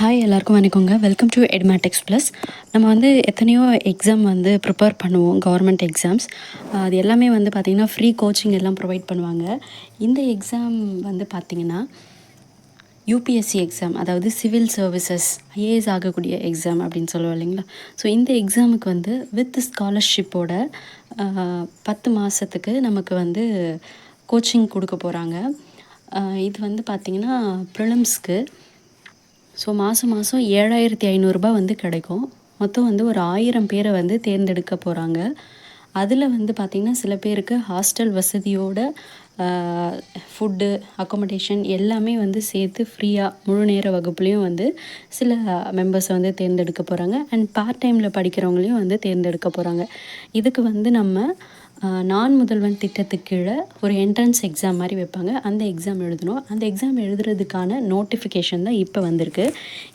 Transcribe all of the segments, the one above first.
Hi எல்லாருக்கும் வணக்கங்க. Welcome to Edmatics plus நம்ம வந்து எத்தனையோ எக்ஸாம் வந்து ப்ரிப்பேர் பண்ணுவோம் கவர்மெண்ட் எக்ஸாம்ஸ் அது எல்லாமே வந்து பார்த்திங்கன்னா ஃப்ரீ கோச்சிங் எல்லாம் ப்ரொவைட் பண்ணுவாங்க. இந்த எக்ஸாம் வந்து பார்த்திங்கன்னா யூபிஎஸ்சி எக்ஸாம் அதாவது சிவில் சர்வீசஸ் ஐஏஎஸ் ஆகக்கூடிய எக்ஸாம் அப்படின்னு சொல்லுவோம் இல்லைங்களா? ஸோ இந்த எக்ஸாமுக்கு வந்து வித் ஸ்காலர்ஷிப்போட பத்து மாதத்துக்கு நமக்கு வந்து கோச்சிங் கொடுக்க போகிறாங்க இது வந்து பார்த்திங்கன்னா ப்ரிலிம்ஸ்க்கு ஸோ மாதம் மாதம் ஏழாயிரத்தி ஐநூறுரூபா வந்து கிடைக்கும். மொத்தம் வந்து ஒரு ஆயிரம் பேரை வந்து தேர்ந்தெடுக்க போகிறாங்க அதில் வந்து பார்த்திங்கன்னா சில பேருக்கு ஹாஸ்டல் வசதியோட ஃபுட்டு அக்கோமடேஷன் எல்லாமே வந்து சேர்த்து ஃப்ரீயாக முழு நேர வகுப்புலேயும் வந்து சில மெம்பர்ஸை வந்து தேர்ந்தெடுக்க போகிறாங்க அண்ட் பார்ட் டைமில் படிக்கிறவங்களையும் வந்து தேர்ந்தெடுக்க போகிறாங்க இதுக்கு வந்து நம்ம நான் முதல்வன் திட்டத்துக்கு கீழே ஒரு என்ட்ரன்ஸ் எக்ஸாம் மாதிரி வைப்பாங்க. அந்த எக்ஸாம் எழுதணும். அந்த எக்ஸாம் எழுதுறதுக்கான நோட்டிஃபிகேஷன் தான் இப்போ வந்திருக்கு.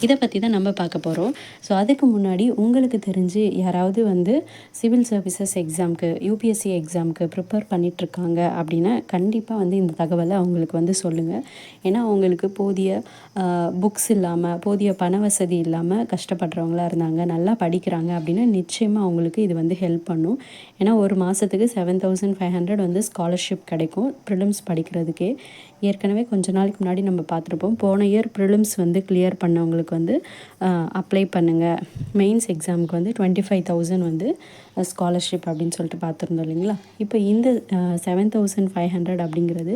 இதை பற்றி தான் நம்ம பார்க்க போகிறோம் ஸோ அதுக்கு முன்னாடி உங்களுக்கு தெரிஞ்சு யாராவது வந்து சிவில் சர்வீசஸ் எக்ஸாமுக்கு யூபிஎஸ்சி எக்ஸாமுக்கு ப்ரிப்பேர் பண்ணிகிட்ருக்காங்க அப்படின்னா கண்டிப்பாக வந்து இந்த தகவலை அவங்களுக்கு வந்து சொல்லுங்கள் ஏன்னா அவங்களுக்கு போதிய புக்ஸ் இல்லாமல் போதிய பண வசதி இல்லாமல் கஷ்டப்படுறவங்களாக இருந்தாங்க நல்லா படிக்கிறாங்க அப்படின்னா நிச்சயமாக அவங்களுக்கு இது வந்து ஹெல்ப் பண்ணும். ஏன்னா ஒரு மாதத்துக்கு செவன் தௌசண்ட் ஃபைவ் ஹண்ட்ரட் வந்து ஸ்காலர்ஷிப் கிடைக்கும். ப்ரிலிம்ஸ் படிக்கிறதுக்கே. ஏற்கனவே கொஞ்ச நாளைக்கு முன்னாடி நம்ம பார்த்துருப்போம். போன இயர் ப்ரிலிம்ஸ் வந்து கிளியர் பண்ணவங்களுக்கு வந்து அப்ளை பண்ணுங்கள் மெயின்ஸ் எக்ஸாமுக்கு வந்து டுவெண்ட்டி ஃபைவ் தௌசண்ட் வந்து ஸ்காலர்ஷிப் அப்படின்னு சொல்லிட்டு பார்த்துருந்தோம் இல்லைங்களா? இப்போ இந்த செவன் தௌசண்ட் ஃபைவ் ஹண்ட்ரட் அப்படிங்கிறது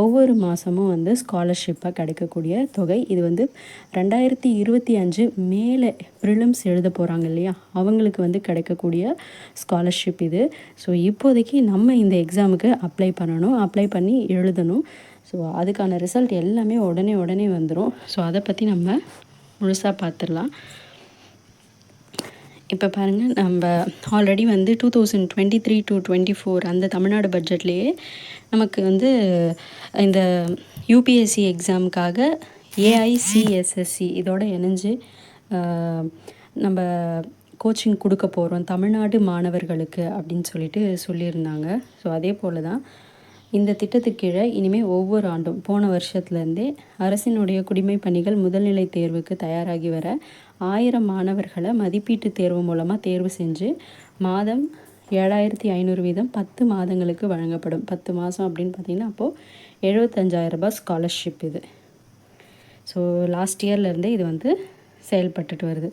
ஒவ்வொரு மாதமும் வந்து ஸ்காலர்ஷிப்பாக கிடைக்கக்கூடிய தொகை. இது வந்து ரெண்டாயிரத்தி இருபத்தி அஞ்சு மேலே ப்ரிலிம்ஸ் எழுத போகிறாங்க இல்லையா? அவங்களுக்கு வந்து கிடைக்கக்கூடிய ஸ்காலர்ஷிப் இது. ஸோ இப்போதைக்கு நம்ம இந்த எக்ஸாமுக்கு அப்ளை பண்ணணும். அப்ளை பண்ணி எழுதணும். ஸோ அதுக்கான ரிசல்ட் எல்லாமே உடனே உடனே வந்துடும் ஸோ அதை பற்றி நம்ம முழுசாக பார்த்துடலாம் இப்போ பாருங்கள் நம்ம ஆல்ரெடி வந்து two thousand twenty three to twenty four அந்த தமிழ்நாடு பட்ஜெட்லேயே நமக்கு வந்து இந்த யூபிஎஸ்சி எக்ஸாமுக்காக ஏஐசிஎஸ்எஸ்சி இதோட இணைஞ்சு நம்ம கோச்சிங் கொடுக்க போகிறோம் தமிழ்நாடு மாணவர்களுக்கு அப்படின்னு சொல்லிட்டு சொல்லியிருந்தாங்க. ஸோ அதே போல் தான் இந்த திட்டத்துக்கு கீழே இனிமேல் ஒவ்வொரு ஆண்டும் போன வருஷத்துலேருந்தே அரசினுடைய குடிமை பணிகள் முதல்நிலை தேர்வுக்கு தயாராகி வர ஆயிரம் மாணவர்களை மதிப்பீட்டு தேர்வு மூலமாக தேர்வு செஞ்சு மாதம் ஏழாயிரத்தி ஐநூறு வீதம் பத்து மாதங்களுக்கு வழங்கப்படும். பத்து மாதம் அப்படின்னு பார்த்திங்கன்னா அப்போது எழுபத்தஞ்சாயிரம் ரூபாய் ஸ்காலர்ஷிப் இது. ஸோ லாஸ்ட் இயர்லேருந்தே இது வந்து செயல்பட்டுட்டு வருது.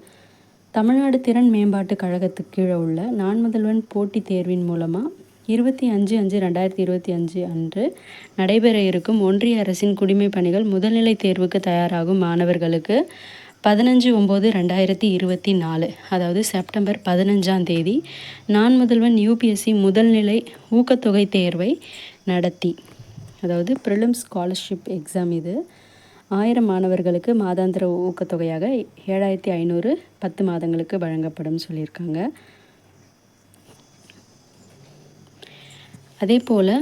தமிழ்நாடு திறன் மேம்பாட்டு கழகத்துக்கு கீழே உள்ள நான் முதல்வன் போட்டித் தேர்வின் மூலமாக இருபத்தி அஞ்சு அஞ்சு ரெண்டாயிரத்தி இருபத்தி அஞ்சு அன்று நடைபெற இருக்கும் ஒன்றிய அரசின் குடிமை பணிகள் முதல்நிலை தேர்வுக்கு தயாராகும் மாணவர்களுக்கு பதினஞ்சு ஒம்பது ரெண்டாயிரத்தி இருபத்தி நாலு அதாவது செப்டம்பர் பதினஞ்சாம் தேதி நான் முதல்வன் யூபிஎஸ்சி முதல்நிலை ஊக்கத்தொகை தேர்வை நடத்தி. அதாவது ப்ரிலிம் ஸ்காலர்ஷிப் எக்ஸாம் இது. ஆயிரம் மாணவர்களுக்கு மாதாந்திர ஊக்கத்தொகையாக ஏழாயிரத்தி ஐநூறு பத்து மாதங்களுக்கு வழங்கப்படும் சொல்லியிருக்காங்க. அதே போல்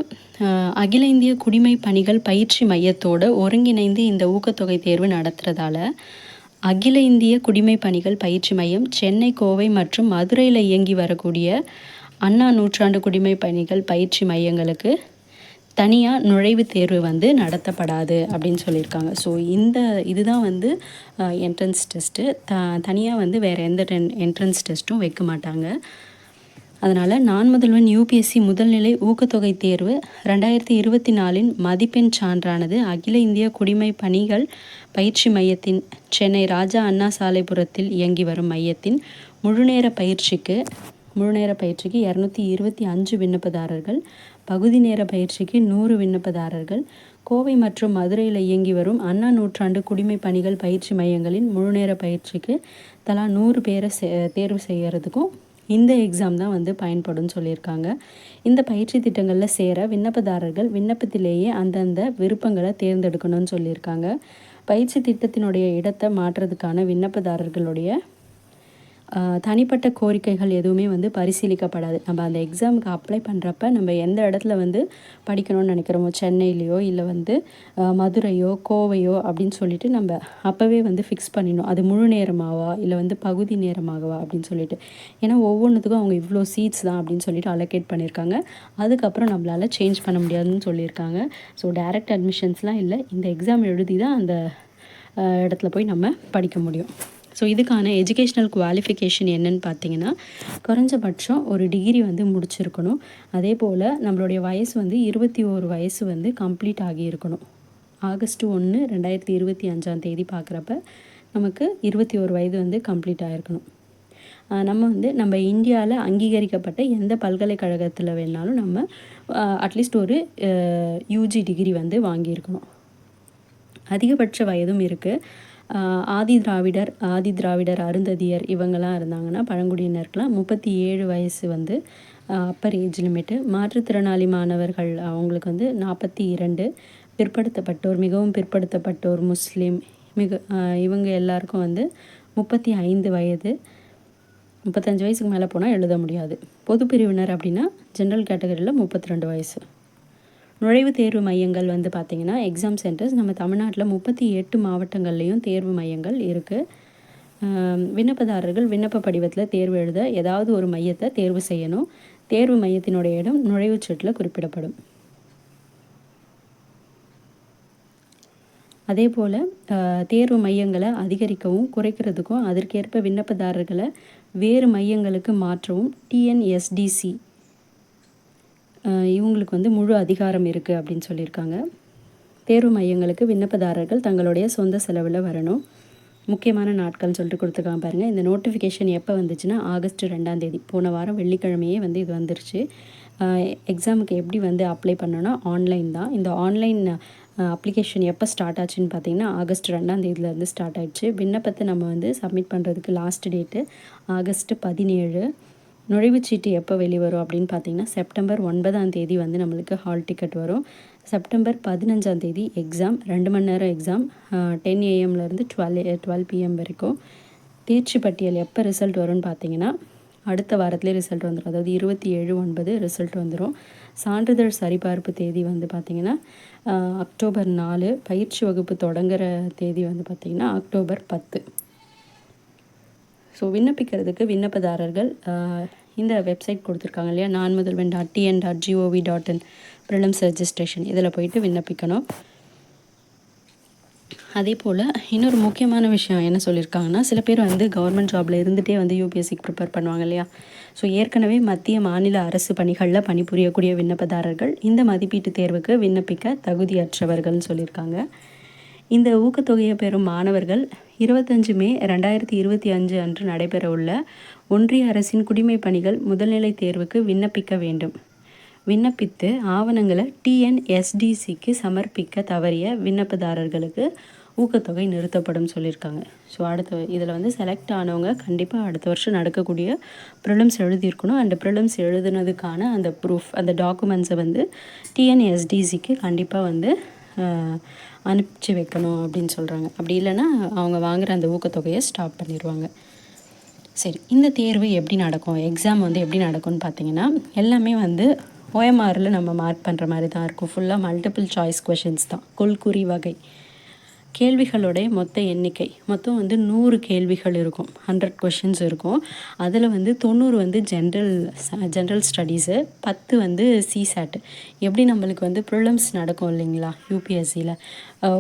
அகில இந்திய குடிமை பணிகள் பயிற்சி மையத்தோடு ஒருங்கிணைந்து இந்த ஊக்கத்தொகை தேர்வு நடத்துகிறதால அகில இந்திய குடிமை பணிகள் பயிற்சி மையம் சென்னை கோவை மற்றும் மதுரையில் இயங்கி வரக்கூடிய அண்ணா நூற்றாண்டு குடிமை பணிகள் பயிற்சி மையங்களுக்கு தனியாக நுழைவுத் தேர்வு வந்து நடத்தப்படாது அப்படின்னு சொல்லியிருக்காங்க. ஸோ இந்த இதுதான் வந்து என்ட்ரன்ஸ் டெஸ்ட்டு த தனியாக வந்து வேறு எந்த என்ட்ரன்ஸ் டெஸ்ட்டும் வைக்க மாட்டாங்க. அதனால் நான் முதல்வன் யூபிஎஸ்சி முதல்நிலை ஊக்கத்தொகை தேர்வு ரெண்டாயிரத்தி இருபத்தி நாலின் மதிப்பெண் சான்றானது அகில இந்திய குடிமை பணிகள் பயிற்சி மையத்தின் சென்னை ராஜா அண்ணா சாலைபுரத்தில் இயங்கி வரும் மையத்தின் முழுநேர பயிற்சிக்கு முழுநேர பயிற்சிக்கு இரநூத்தி இருபத்தி அஞ்சு விண்ணப்பதாரர்கள் பகுதி நேர பயிற்சிக்கு நூறு விண்ணப்பதாரர்கள் கோவை மற்றும் மதுரையில் இயங்கி வரும் அண்ணா நூற்றாண்டு குடிமை பணிகள் பயிற்சி மையங்களின் முழுநேர பயிற்சிக்கு தலா நூறு பேரை தேர்வு செய்கிறதுக்கும் இந்த எக்ஸாம் தான் வந்து பயன்படும் சொல்லியிருக்காங்க. இந்த பயிற்சி திட்டங்களில் சேர விண்ணப்பதாரர்கள் விண்ணப்பத்திலேயே அந்தந்த விருப்பங்களை தேர்ந்தெடுக்கணும்னு சொல்லியிருக்காங்க. பயிற்சி திட்டத்தினுடைய இடத்தை மாற்றுறதுக்கான விண்ணப்பதாரர்களுடைய தனிப்பட்ட கோரிக்கைகள் எதுவுமே வந்து பரிசீலிக்கப்படாது. நம்ம அந்த எக்ஸாமுக்கு அப்ளை பண்ணுறப்ப நம்ம எந்த இடத்துல வந்து படிக்கணும்னு நினைக்கிறோமோ சென்னையிலையோ இல்லை வந்து மதுரையோ கோவையோ அப்படின்னு சொல்லிட்டு நம்ம அப்போவே வந்து ஃபிக்ஸ் பண்ணிடணும். அது முழு நேரமாகவா இல்லை வந்து பகுதி நேரமாகவா அப்படின்னு சொல்லிட்டு. ஏன்னா ஒவ்வொன்றுத்துக்கும் அவங்க இவ்வளோ சீட்ஸ் தான் அப்படின்னு சொல்லிட்டு அலோகேட் பண்ணியிருக்காங்க. அதுக்கப்புறம் நம்மளால் சேஞ்ச் பண்ண முடியாதுன்னு சொல்லியிருக்காங்க. ஸோ டைரக்ட் அட்மிஷன்ஸ்லாம் இல்லை. இந்த எக்ஸாம் எழுதி தான் அந்த இடத்துல போய் நம்ம படிக்க முடியும். ஸோ இதுக்கான எஜுகேஷ்னல் குவாலிஃபிகேஷன் என்னன்னு பார்த்தீங்கன்னா குறைஞ்சபட்சம் ஒரு டிகிரி வந்து முடிச்சிருக்கணும். அதே போல் நம்மளுடைய வயசு வந்து இருபத்தி ஓரு வயசு வந்து கம்ப்ளீட் ஆகி இருக்கணும் ஆகஸ்ட் ஒன்று ரெண்டாயிரத்தி இருபத்தி அஞ்சாம் தேதி பார்க்குறப்ப நமக்கு இருபத்தி ஒரு வயது வந்து கம்ப்ளீட் ஆகிருக்கணும். நம்ம வந்து நம்ம இந்தியாவில் அங்கீகரிக்கப்பட்ட எந்த பல்கலைக்கழகத்தில் வேணாலும் நம்ம அட்லீஸ்ட் ஒரு யூஜி டிகிரி வந்து வாங்கியிருக்கணும். அதிகபட்ச வயதும் இருக்குது ஆதி திராவிடர் ஆதி திராவிடர் அருந்ததியர் இவங்கெல்லாம் இருந்தாங்கன்னா பழங்குடியினருக்கெலாம் முப்பத்தி ஏழு வயசு வந்து அப்பர் ஏஜ் லிமிட்டு மாற்றுத்திறனாளி மாணவர்கள் அவங்களுக்கு வந்து நாற்பத்தி இரண்டு பிற்படுத்தப்பட்டோர் மிகவும் பிற்படுத்தப்பட்டோர் முஸ்லீம் மிக இவங்க எல்லாருக்கும் வந்து முப்பத்தி ஐந்து வயது. முப்பத்தஞ்சு வயசுக்கு மேலே போனால் எழுத முடியாது. பொது பிரிவினர் அப்படின்னா ஜென்ரல் கேட்டகரியில் முப்பத்தி ரெண்டு வயசு. நுழைவுத் தேர்வு மையங்கள் வந்து பார்த்திங்கன்னா எக்ஸாம் சென்டர்ஸ் நம்ம தமிழ்நாட்டில் முப்பத்தி எட்டு மாவட்டங்கள்லேயும் தேர்வு மையங்கள் இருக்குது விண்ணப்பதாரர்கள் விண்ணப்ப படிவத்தில் தேர்வு எழுத ஏதாவது ஒரு மையத்தை தேர்வு செய்யணும். தேர்வு மையத்தினுடைய இடம் நுழைவுச் சீட்டில் குறிப்பிடப்படும். அதே போல் தேர்வு மையங்களை அதிகரிக்கவும் குறைக்கிறதுக்கும் அதற்கேற்ப விண்ணப்பதாரர்களை வேறு மையங்களுக்கு மாற்றவும் டிஎன்எஸ்டிசி இவங்களுக்கு வந்து முழு அதிகாரம் இருக்குது அப்படின்னு சொல்லியிருக்காங்க. தேர்வு மையங்களுக்கு விண்ணப்பதாரர்கள் தங்களுடைய சொந்த செலவில் வரணும். முக்கியமான நாட்கள்னு சொல்லிட்டு கொடுத்துருக்காங்க பாருங்கள் இந்த நோட்டிஃபிகேஷன் எப்போ வந்துச்சுன்னா ஆகஸ்ட் ரெண்டாம் தேதி. போன வாரம் வெள்ளிக்கிழமையே வந்து இது வந்துருச்சு. எக்ஸாமுக்கு எப்படி வந்து அப்ளை பண்ணோன்னா ஆன்லைன் தான். இந்த ஆன்லைன் அப்ளிகேஷன் எப்போ ஸ்டார்ட் ஆச்சுன்னு பார்த்தீங்கன்னா ஆகஸ்ட் ரெண்டாம் தேதியிலேருந்து ஸ்டார்ட் ஆயிடுச்சு. விண்ணப்பத்தை நம்ம வந்து சப்மிட் பண்ணுறதுக்கு லாஸ்ட் டேட்டு ஆகஸ்ட் பதினேழு. நுழைவுச்சீட்டு எப்போ வெளிவரும் அப்படின்னு பார்த்தீங்கன்னா செப்டம்பர் ஒன்பதாம் தேதி வந்து நம்மளுக்கு ஹால் டிக்கெட் வரும். செப்டம்பர் பதினஞ்சாம் தேதி எக்ஸாம் ரெண்டு மணி நேரம் எக்ஸாம் டென் ஏஎம்லேருந்து டுவெல் டுவெல் பிஎம் வரைக்கும். தேர்ச்சி பட்டியல் எப்போ ரிசல்ட் வரும்னு பார்த்தீங்கன்னா அடுத்த வாரத்திலே ரிசல்ட் வந்துடும் அதாவது இருபத்தி ஏழு ஒன்பது ரிசல்ட் வந்துடும் சான்றிதழ் சரிபார்ப்பு தேதி வந்து பார்த்திங்கன்னா அக்டோபர் நாலு பயிற்சி வகுப்பு தொடங்குகிற தேதி வந்து பார்த்திங்கன்னா அக்டோபர் பத்து. ஸோ விண்ணப்பிக்கிறதுக்கு விண்ணப்பதாரர்கள் இந்த வெப்சைட் கொடுத்துருக்காங்க இல்லையா? Naan Mudhalvan dot TN dot GOV dot in prelims registration இதில் போயிட்டு விண்ணப்பிக்கணும். அதே போல் இன்னொரு முக்கியமான விஷயம் என்ன சொல்லியிருக்காங்கன்னா சில பேர் வந்து கவர்மெண்ட் ஜாபில் இருந்துகிட்டே வந்து யூபிஎஸ்சிக்கு ப்ரிப்பேர் பண்ணுவாங்க இல்லையா? ஸோ ஏற்கனவே மத்திய மாநில அரசு பணிகளில் பணிபுரியக்கூடிய விண்ணப்பதாரர்கள் இந்த மதிப்பீட்டு தேர்வுக்கு விண்ணப்பிக்க தகுதியற்றவர்கள்னு சொல்லியிருக்காங்க. இந்த ஊக்கத்தொகையை பெறும் மாணவர்கள் இருபத்தஞ்சு மே ரெண்டாயிரத்தி இருபத்தி அஞ்சு அன்று நடைபெறவுள்ள ஒன்றிய அரசின் குடிமைப் பணிகள் முதல்நிலை தேர்வுக்கு விண்ணப்பிக்க வேண்டும். விண்ணப்பித்து ஆவணங்களை டிஎன்எஸ்டிசிக்கு சமர்ப்பிக்க தவறிய விண்ணப்பதாரர்களுக்கு ஊக்கத்தொகை நிறுத்தப்படும் சொல்லியிருக்காங்க. ஸோ அடுத்த இதில் வந்து செலக்ட் ஆனவங்க கண்டிப்பாக அடுத்த வருஷம் நடக்கக்கூடிய ப்ரிலிம்ஸ் எழுதியிருக்கணும். அந்த ப்ரிலிம்ஸ் எழுதுனதுக்கான அந்த ப்ரூஃப் அந்த டாக்குமெண்ட்ஸை வந்து டிஎன்எஸ்டிசிக்கு கண்டிப்பாக வந்து அனுப்பிச்சி வைக்கணும் அப்படின்னு சொல்கிறாங்க அப்படி இல்லைன்னா அவங்க வாங்குகிற அந்த ஊக்கத்தொகையை ஸ்டாப் பண்ணிடுவாங்க சரி இந்த தேர்வு எப்படி நடக்கும்? எக்ஸாம் வந்து எப்படி நடக்கும்னு பார்த்தீங்கன்னா எல்லாமே வந்து ஓஎம்ஆரில் நம்ம மார்க் பண்ணுற மாதிரி தான் இருக்கும். ஃபுல்லாக மல்டிபிள் சாய்ஸ் கொஷின்ஸ் தான். கொள்குறி வகை. கேள்விகளுடைய மொத்த எண்ணிக்கை. மொத்தம் வந்து நூறு கேள்விகள் இருக்கும். ஹண்ட்ரட் கொஷின்ஸ் இருக்கும். அதில் வந்து தொண்ணூறு வந்து ஜென்ரல் ஜென்ரல் ஸ்டடீஸு பத்து வந்து சிசாட்டு எப்படி நம்மளுக்கு வந்து ப்ரிலிம்ஸ் நடக்கும் இல்லைங்களா? யூபிஎஸ்சியில்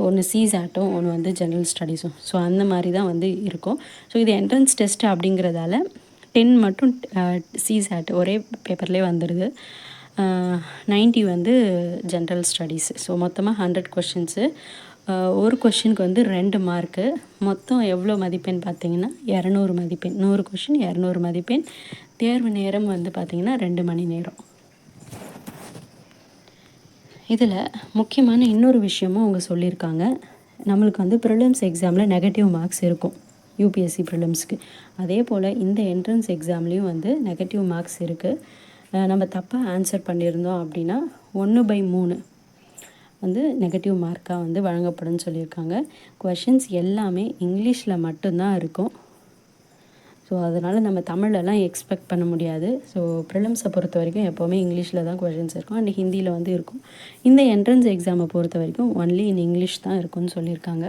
ஒன்று சிசாட்டும் ஒன்று வந்து ஜென்ரல் ஸ்டடீஸும் ஸோ அந்த மாதிரி தான் வந்து இருக்கும். ஸோ இது என்ட்ரன்ஸ் டெஸ்ட் அப்படிங்கிறதால டென் மட்டும் சிசாட் ஒரே பேப்பர்லேயே வந்துடுது நைன்ட்டி வந்து ஜென்ரல் ஸ்டடீஸு ஸோ மொத்தமாக ஹண்ட்ரட் கொஷின்ஸு ஒரு கொஷினுக்கு வந்து ரெண்டு மார்க்கு. மொத்தம் எவ்வளோ மதிப்பெண் பார்த்தீங்கன்னா? இரநூறு மதிப்பெண். நூறு கொஷின் இரநூறு மதிப்பெண். தேர்வு நேரம் வந்து பார்த்திங்கன்னா ரெண்டு மணி நேரம். இதில் முக்கியமான இன்னொரு விஷயமும் அவங்க சொல்லியிருக்காங்க. நம்மளுக்கு வந்து ப்ரிலிம்ஸ் எக்ஸாமில் நெகட்டிவ் மார்க்ஸ் இருக்கும். யூபிஎஸ்சி ப்ரிலிம்ஸ்க்கு. அதே போல் இந்த என்ட்ரன்ஸ் எக்ஸாம்லேயும் வந்து நெகட்டிவ் மார்க்ஸ் இருக்குது நம்ம தப்பாக ஆன்சர் பண்ணியிருந்தோம் அப்படின்னா ஒன்று பை மூணு. வந்து நெகட்டிவ் மார்க்காக வந்து வழங்கப்படும்னு சொல்லியிருக்காங்க. கொஷின்ஸ் எல்லாமே இங்கிலீஷில் மட்டும்தான் இருக்கும். ஸோ அதனால் நம்ம தமிழெல்லாம் எக்ஸ்பெக்ட் பண்ண முடியாது. ஸோ ப்ரிலிம்ஸை பொறுத்த வரைக்கும் எப்போவுமே இங்கிலீஷில் தான் கொஷின்ஸ் இருக்கும். அண்ட் ஹிந்தியில் வந்து இருக்கும். இந்த என்ட்ரன்ஸ் எக்ஸாமை பொறுத்த வரைக்கும் ஒன்லி இன் இங்கிலீஷ் தான் இருக்கும்னு சொல்லியிருக்காங்க.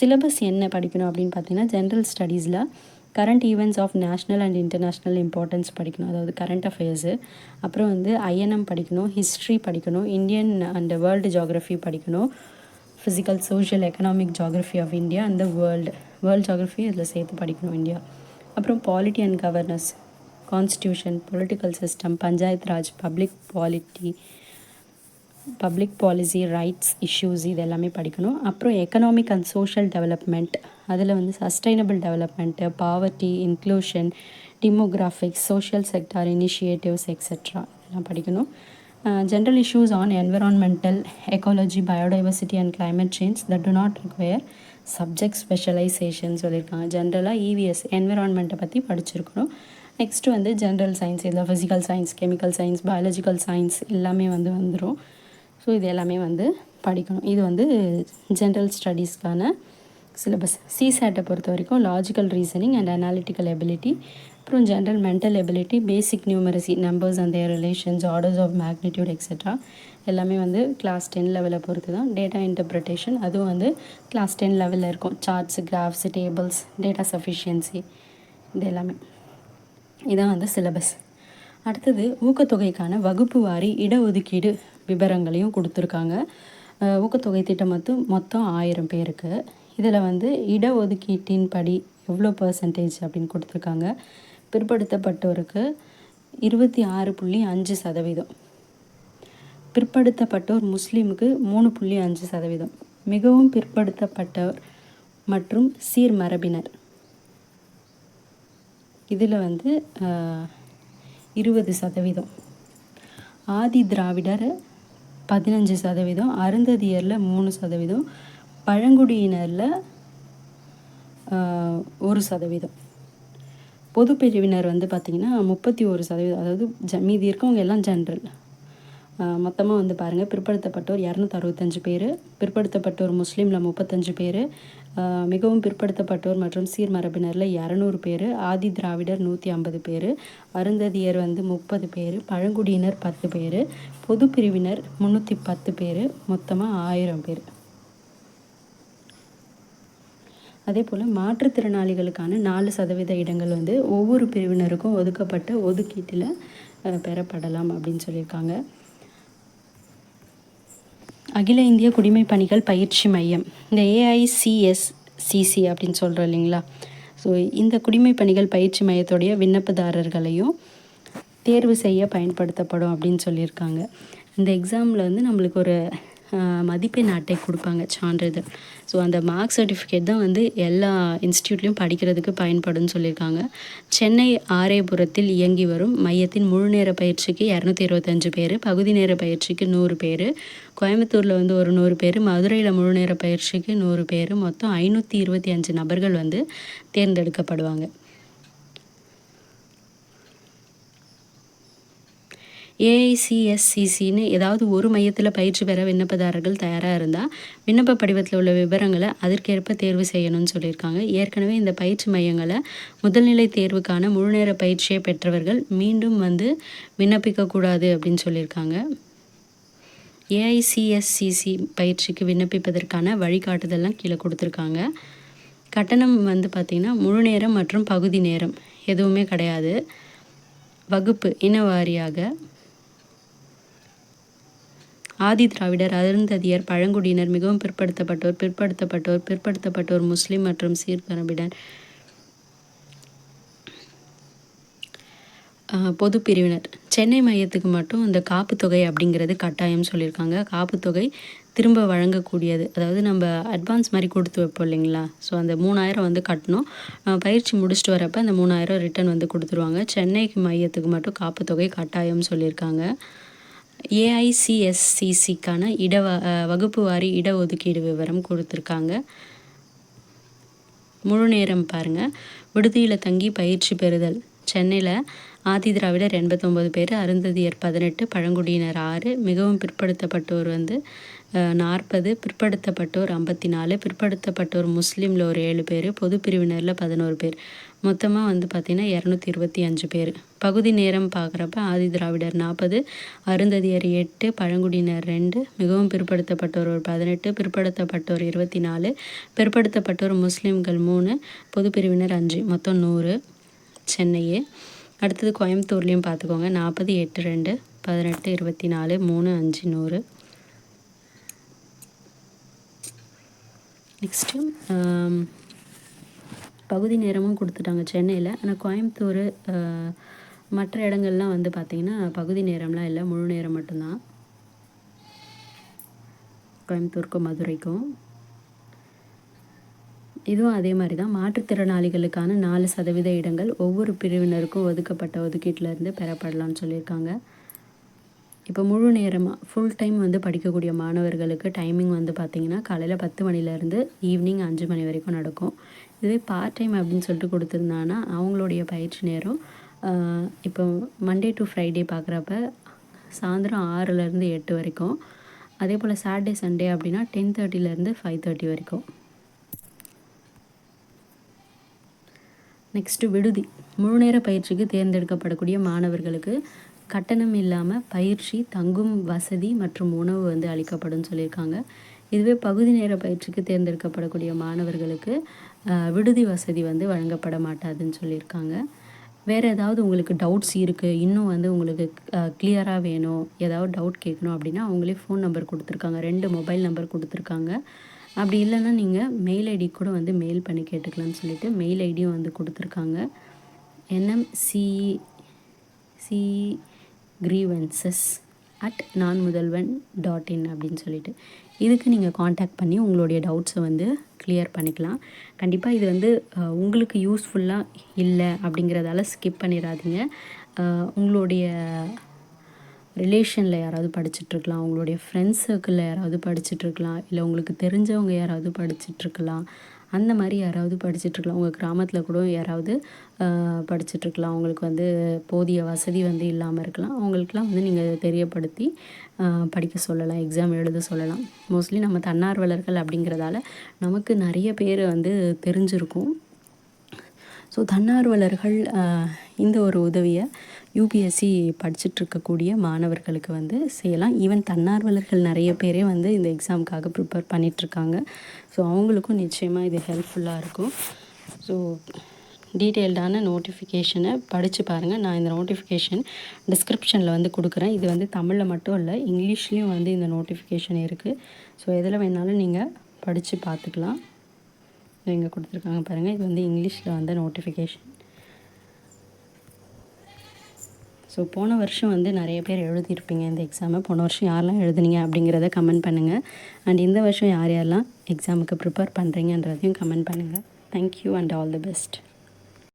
சிலபஸ் என்ன படிக்கணும் அப்படின்னு பார்த்தீங்கன்னா general ஸ்டடீஸில் current events of national and international importance படிக்கணும். அதாவது கரண்ட் அஃபேர்ஸு அப்புறம் வந்து ஐஎன்எம் படிக்கணும் ஹிஸ்ட்ரி படிக்கணும் இந்தியன் அண்ட் வேர்ல்டு ஜியாகிரஃபி படிக்கணும். Physical social economic geography of India அந்த வேர்ல்டு வேர்ல்ட் ஜாகிரஃபி இதில் சேர்த்து படிக்கணும் இந்தியா அப்புறம் polity and governance constitution political system panchayat raj public polity public policy rights issues இது எல்லாமே படிக்கணும். அப்புறம் எக்கனாமிக் அண்ட் சோஷியல் டெவலப்மெண்ட் அதில் வந்து sustainable development poverty inclusion demographics social sector initiatives etcetera இதெல்லாம் படிக்கணும். General issues on environmental ecology biodiversity and climate change that do not require subject specialisation சொல்லியிருக்காங்க. ஜென்ரலாக இவிஎஸ் என்விரான்மெண்ட்டை பற்றி படிச்சிருக்கணும். நெக்ஸ்ட்டு வந்து ஜென்ரல் சயின்ஸ் இதில் physical science chemical science biological science எல்லாமே வந்து வந்துடும் ஸோ இது எல்லாமே வந்து படிக்கணும். இது வந்து ஜென்ரல் ஸ்டடீஸ்க்கான சிலபஸ் சிசேட்டை பொறுத்த வரைக்கும் logical reasoning and analytical ability அப்புறம் general mental ability basic numeracy numbers and their relations orders of magnitude etcetera எல்லாமே வந்து கிளாஸ் டென் லெவலை பொறுத்து தான். டேட்டா இன்டர்பிரிட்டேஷன் அதுவும் வந்து கிளாஸ் டென் லெவலில் இருக்கும். Charts graphs tables data sufficiency இது எல்லாமே. இதான் வந்து சிலபஸ் அடுத்தது ஊக்கத்தொகைக்கான வகுப்பு வாரி இடஒதுக்கீடு விவரங்களையும் கொடுத்துருக்காங்க. ஊக்கத்தொகை திட்டம் மொத்தம் மொத்தம் ஆயிரம் பேருக்கு. இதில் வந்து இடஒதுக்கீட்டின் படி எவ்வளோ பர்சன்டேஜ் அப்படின்னு கொடுத்துருக்காங்க. பிற்படுத்தப்பட்டோருக்கு இருபத்தி ஆறு புள்ளி அஞ்சு சதவீதம். பிற்படுத்தப்பட்டோர் முஸ்லீமுக்கு மூணு புள்ளி அஞ்சு சதவீதம். மிகவும் பிற்படுத்தப்பட்டவர் மற்றும் சீர்மரபினர். இதில் வந்து இருபது சதவீதம். ஆதி திராவிடர் பதினஞ்சு சதவீதம் அருந்ததியரில் மூணு சதவீதம் பழங்குடியினரில் ஆஹ், ஒரு சதவீதம். பொது பிரிவினர் வந்து பார்த்திங்கன்னா முப்பத்தி ஒரு சதவீதம் அதாவது ஜ மீதி இருக்கவங்க எல்லாம் ஜென்ரல் மொத்தமாக வந்து பாருங்கள் பிற்படுத்தப்பட்டோர் இரநூத்தி அறுபத்தஞ்சு பேர் பிற்படுத்தப்பட்டோர் முஸ்லீமில் முப்பத்தஞ்சு பேர் மிகவும் பிற்படுத்தப்பட்டோர் மற்றும் சீர்மரபினரில் இரநூறு பேர் ஆதி திராவிடர் நூற்றி ஐம்பது பேர் அருந்ததியர் வந்து முப்பது பேர் பழங்குடியினர் பத்து பேர் பொது பிரிவினர் முந்நூற்றி பத்து பேர் மொத்தமாக ஆயிரம் பேர். அதே போல் மாற்றுத்திறனாளிகளுக்கான நாலு சதவீத இடங்கள் வந்து ஒவ்வொரு பிரிவினருக்கும் ஒதுக்கப்பட்ட ஒதுக்கீட்டில் பெறப்படலாம் அப்படின்னு சொல்லியிருக்காங்க. அகில இந்திய குடிமை பணிகள் பயிற்சி மையம் இந்த ஏஐசிஎஸ்சிசி அப்படின்னு சொல்கிறோம் இல்லைங்களா? ஸோ இந்த குடிமை பணிகள் பயிற்சி மையத்துடைய விண்ணப்பதாரர்களையும் தேர்வு செய்ய பயன்படுத்தப்படும் அப்படின்னு சொல்லியிருக்காங்க. இந்த எக்ஸாமில் வந்து நம்மளுக்கு ஒரு மதிப்பெண் அட்டை கொடுப்பாங்க சான்றிதழ். ஸோ அந்த மார்க் சர்டிஃபிகேட் தான் வந்து எல்லா இன்ஸ்டியூட்லேயும் படிக்கிறதுக்கு பயன்படும்னு சொல்லியிருக்காங்க. சென்னை ஆரேபுரத்தில் இயங்கி வரும் மையத்தின் முழு நேர பயிற்சிக்கு இரநூத்தி இருபத்தஞ்சு பேர் பகுதி நேர பயிற்சிக்கு நூறு பேர் கோயம்புத்தூரில் வந்து ஒரு நூறு பேர் மதுரையில் முழு நேர பயிற்சிக்கு நூறு பேர் மொத்தம் ஐநூற்றி இருபத்தி அஞ்சு நபர்கள் வந்து தேர்ந்தெடுக்கப்படுவாங்க. ஏஐசிஎஸ்சிசின்னு ஏதாவது ஒரு மையத்தில் பயிற்சி பெற விண்ணப்பதாரர்கள் தயாராக இருந்தால் விண்ணப்ப படிவத்தில் உள்ள விவரங்களை அதற்கேற்ப தேர்வு செய்யணும்னு சொல்லியிருக்காங்க. ஏற்கனவே இந்த பயிற்சி மையங்களை முதல்நிலை தேர்வுக்கான முழுநேர பயிற்சியை பெற்றவர்கள் மீண்டும் வந்து விண்ணப்பிக்கக்கூடாது அப்படின்னு சொல்லியிருக்காங்க. ஏஐசிஎஸ்சிசி பயிற்சிக்கு விண்ணப்பிப்பதற்கான வழிகாட்டுதல்லாம் கீழே கொடுத்துருக்காங்க. கட்டணம் வந்து பார்த்திங்கன்னா முழு நேரம் மற்றும் பகுதி நேரம் எதுவுமே கிடையாது. வகுப்பு இன வாரியாக ஆதி திராவிடர் அருந்ததியர் பழங்குடியினர் மிகவும் பிற்படுத்தப்பட்டோர் பிற்படுத்தப்பட்டோர் பிற்படுத்தப்பட்டோர் முஸ்லிம் மற்றும் சீர்பரம்பினர் பொது பிரிவினர். சென்னை மையத்துக்கு மட்டும் இந்த காப்பு தொகை அப்படிங்கிறது கட்டாயம் சொல்லியிருக்காங்க. காப்பு தொகை திரும்ப வழங்கக்கூடியது. அதாவது நம்ம அட்வான்ஸ் மாதிரி கொடுத்து வைப்போம் இல்லைங்களா? ஸோ அந்த மூணாயிரம் வந்து கட்டணும். பயிற்சி முடிச்சுட்டு வரப்போ அந்த மூணாயிரம் ரிட்டர்ன் வந்து கொடுத்துருவாங்க. சென்னைக்கு மையத்துக்கு மட்டும் காப்பு தொகை கட்டாயம் சொல்லியிருக்காங்க. ஏஐசிஎஸ்சிசிக்கான இட வகுப்பு வாரி இடஒதுக்கீடு விவரம் கொடுத்துருக்காங்க. முழு நேரம் பாருங்கள் விடுதியில் தங்கி பயிற்சி பெறுதல். சென்னையில் ஆதி திராவிடர் எண்பத்தொம்போது பேர் அருந்ததியர் பதினெட்டு பழங்குடியினர் ஆறு மிகவும் பிற்படுத்தப்பட்டோர் வந்து நாற்பது பிற்படுத்தப்பட்டோர் ஐம்பத்தி நாலு பிற்படுத்தப்பட்டோர் முஸ்லீமில் ஒரு ஏழு பேர் பொது பிரிவினரில் பதினோரு பேர். மொத்தமாக வந்து பார்த்திங்கன்னா இரநூத்தி இருபத்தி அஞ்சு பேர். பகுதி நேரம் பார்க்குறப்ப ஆதி திராவிடர் நாற்பது அருந்ததியர் எட்டு பழங்குடியினர் ரெண்டு மிகவும் பிற்படுத்தப்பட்டோர் ஒரு பதினெட்டு பிற்படுத்தப்பட்டோர் இருபத்தி நாலு பிற்படுத்தப்பட்டோர் முஸ்லீம்கள் மூணு பொது பிரிவினர் அஞ்சு மொத்தம் நூறு. சென்னையே. அடுத்தது கோயம்புத்தூர்லேயும் பார்த்துக்கோங்க நாற்பது எட்டு ரெண்டு பதினெட்டு இருபத்தி நாலு மூணு அஞ்சு நூறு. நெக்ஸ்ட்டு பகுதி நேரமும் கொடுத்துட்டாங்க சென்னையில். ஆனால் கோயம்புத்தூர் மற்ற இடங்கள்லாம் வந்து பார்த்திங்கன்னா பகுதி நேரம்லாம் இல்லை முழு நேரம் மட்டும்தான். கோயம்புத்தூருக்கும் மதுரைக்கும். இதுவும் அதே மாதிரி தான் மாற்றுத்திறனாளிகளுக்கான நாலு சதவீத இடங்கள் ஒவ்வொரு பிரிவினருக்கும் ஒதுக்கப்பட்ட ஒதுக்கீட்டிலேருந்து பெறப்படலாம்னு சொல்லியிருக்காங்க. இப்போ முழு நேரமாக ஃபுல் டைம் வந்து படிக்கக்கூடிய மாணவர்களுக்கு டைமிங் வந்து பார்த்திங்கன்னா காலையில் பத்து மணிலேருந்து ஈவினிங் அஞ்சு மணி வரைக்கும் நடக்கும். இதுவே பார்ட் டைம் அப்படின்னு சொல்லிட்டு கொடுத்துருந்தாங்கன்னா அவங்களுடைய பயிற்சி நேரம் இப்போ மண்டே டு ஃப்ரைடே பார்க்குறப்ப சாயந்தரம் ஆறுலேருந்து எட்டு வரைக்கும். அதே போல் சாட்டர்டே சண்டே அப்படின்னா டென் தேர்ட்டிலேருந்து ஃபைவ் தேர்ட்டி வரைக்கும். நெக்ஸ்ட்டு விடுதி. முழுநேர பயிற்சிக்கு தேர்ந்தெடுக்கப்படக்கூடிய மாணவர்களுக்கு கட்டணம் இல்லாமல் பயிற்சி தங்கும் வசதி மற்றும் உணவு வந்து அளிக்கப்படும் சொல்லியிருக்காங்க. இதுவே பகுதி நேர பயிற்சிக்கு தேர்ந்தெடுக்கப்படக்கூடிய மாணவர்களுக்கு விடுதி வசதி வந்து வழங்கப்பட மாட்டாதுன்னு சொல்லியிருக்காங்க. வேறு ஏதாவது உங்களுக்கு டவுட்ஸ் இருக்குது இன்னும் வந்து உங்களுக்கு கிளியராக வேணும்? ஏதாவது டவுட் கேட்கணும் அப்படின்னா அவங்களே ஃபோன் நம்பர் கொடுத்துருக்காங்க. ரெண்டு மொபைல் நம்பர் கொடுத்துருக்காங்க. அப்படி இல்லைன்னா நீங்கள் மெயில் ஐடி கூட வந்து மெயில் பண்ணி கேட்டுக்கலாம்னு சொல்லிட்டு மெயில் ஐடியும் வந்து கொடுத்துருக்காங்க. என்எம்சி சி க்ரீவன்சஸ் அட் நான் முதல்வன் டாட் இன் அப்படின்னு சொல்லிட்டு. இதுக்கு நீங்கள் காண்டாக்ட் பண்ணி உங்களுடைய டவுட்ஸை வந்து கிளியர் பண்ணிக்கலாம். கண்டிப்பாக இது வந்து உங்களுக்கு யூஸ்ஃபுல்லாக இல்லை அப்படிங்கிறதால ஸ்கிப் பண்ணிடாதீங்க. உங்களுடைய ரிலேஷனில் யாராவது படிச்சுட்ருக்கலாம் உங்களுடைய ஃப்ரெண்ட்ஸ் சர்க்கிளில் யாராவது படிச்சுட்ருக்கலாம் இல்லை உங்களுக்கு தெரிஞ்சவங்க யாராவது படிச்சுட்ருக்கலாம் அந்த மாதிரி யாராவது படிச்சுட்ருக்கலாம். உங்கள் கிராமத்தில் கூட யாராவது படிச்சுட்ருக்கலாம். அவங்களுக்கு வந்து போதிய வசதி வந்து இல்லாமல் இருக்கலாம். அவங்களுக்குலாம் வந்து நீங்கள் தெரியப்படுத்தி படிக்க சொல்லலாம். எக்ஸாம் எழுத சொல்லலாம். மோஸ்ட்லி நம்ம தன்னார்வலர்கள் அப்படிங்கிறதால நமக்கு நிறைய பேர் வந்து தெரிஞ்சிருக்கும். ஸோ தன்னார்வலர்கள் இந்த ஒரு உதவியை யூபிஎஸ்சி படிச்சுட்டு இருக்கக்கூடிய மாணவர்களுக்கு வந்து செய்யலாம். ஈவன் தன்னார்வலர்கள் நிறைய பேரே வந்து இந்த எக்ஸாமுக்காக ப்ரிப்பேர் பண்ணிகிட்ருக்காங்க ஸோ அவங்களுக்கும் நிச்சயமாக இது ஹெல்ப்ஃபுல்லாக இருக்கும். ஸோ டீட்டெயில்டான நோட்டிஃபிகேஷனை படித்து பாருங்கள் நான் இந்த நோட்டிஃபிகேஷன் டிஸ்கிரிப்ஷனில் வந்து கொடுக்குறேன். இது வந்து தமிழில் மட்டும் இல்லை இங்கிலீஷ்லேயும் வந்து இந்த நோட்டிஃபிகேஷன் இருக்குது ஸோ எதில் வேணாலும் நீங்கள் படித்து பார்த்துக்கலாம். இங்கே கொடுத்துருக்காங்க பாருங்கள் இது வந்து இங்கிலீஷில் வந்த நோட்டிஃபிகேஷன் ஸோ போன வருஷம் வந்து நிறைய பேர் எழுதியிருப்பீங்க இந்த எக்ஸாமை போன வருஷம் யாரெல்லாம் எழுதுனீங்க அப்படிங்கிறத கமெண்ட் பண்ணுங்கள் அண்ட் இந்த வருஷம் யார் யாரெல்லாம் எக்ஸாமுக்கு ப்ரிப்பேர் பண்ணுறீங்கன்றதையும் கமெண்ட் பண்ணுங்கள் thank you and all the best